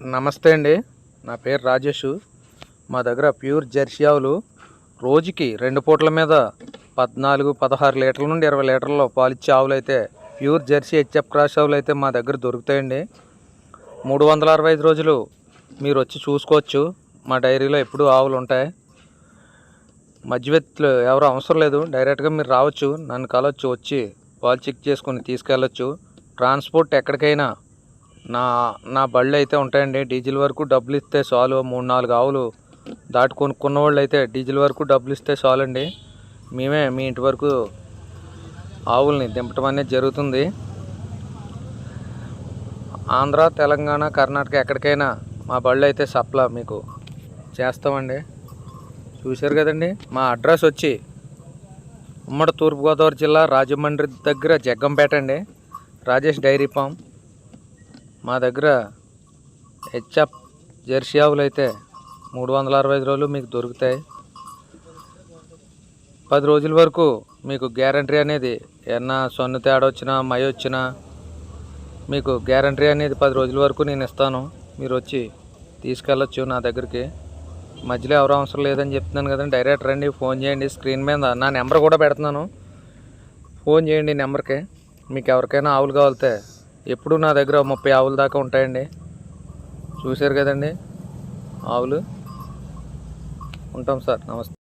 నమస్తే అండి. నా పేరు రాజేష్. మా దగ్గర ప్యూర్ జెర్సీ ఆవులు రోజుకి రెండు పూటల మీద పద్నాలుగు పదహారు లీటర్ల నుండి ఇరవై లీటర్ల పాలిచ్చే ఆవులు అయితే ప్యూర్ జెర్సీ హెచ్ఎఫ్ క్రాస్ ఆవులు అయితే మా దగ్గర దొరుకుతాయండి. మూడు వందల అరవై ఐదు రోజులు మీరు వచ్చి చూసుకోవచ్చు. మా డైరీలో ఎప్పుడూ ఆవులు ఉంటాయి. మధ్యవర్తులు ఎవరు అవసరం లేదు. డైరెక్ట్గా మీరు రావచ్చు. నన్ను కలవచ్చు వచ్చి పాలు చెక్ చేసుకొని తీసుకెళ్ళొచ్చు. ట్రాన్స్పోర్ట్ ఎక్కడికైనా నా నా బళ్ళు అయితే ఉంటాయండి. డీజిల్ వరకు డబ్బులు ఇస్తే చాలు. మూడు నాలుగు ఆవులు దాటి కొనుక్కున్న వాళ్ళు అయితే డీజిల్ వరకు డబ్బులు ఇస్తే చాలండి. మేమే మీ ఇంటి వరకు ఆవుల్ని దింపటం అనేది జరుగుతుంది. ఆంధ్ర తెలంగాణ కర్ణాటక ఎక్కడికైనా మా బళ్ళు అయితే సప్లా మీకు చేస్తామండి. చూశారు కదండి? మా అడ్రస్ వచ్చి ఉమ్మడి తూర్పుగోదావరి జిల్లా రాజమండ్రి దగ్గర జగ్గంపేట అండి. Rajesh dairy farm. మా దగ్గర హెచ్ఎఫ్ జెర్సీ ఆవులు అయితే మూడు వందల అరవై ఐదు రోజులు మీకు దొరుకుతాయి. పది రోజుల వరకు మీకు గ్యారంటీ అనేది ఏమన్నా సొన్ను తేడా వచ్చినా మై వచ్చినా మీకు గ్యారంటీ అనేది పది రోజుల వరకు నేను ఇస్తాను. మీరు వచ్చి తీసుకెళ్ళొచ్చు నా దగ్గరికి. మధ్యలో ఎవరు అవసరం లేదని చెప్తున్నాను కదండి. డైరెక్ట్ రండి ఫోన్ చేయండి. స్క్రీన్ మీద నా నెంబర్ కూడా పెడుతున్నాను. ఫోన్ చేయండి నెంబర్కి. మీకు ఎవరికైనా ఆవులు కావాలితే ఎప్పుడు నా దగ్గర ముప్పై ఆవుల దాకా ఉంటాయండి. చూశారు కదండి? ఆవులు. ఉంటాం సార్. నమస్తే.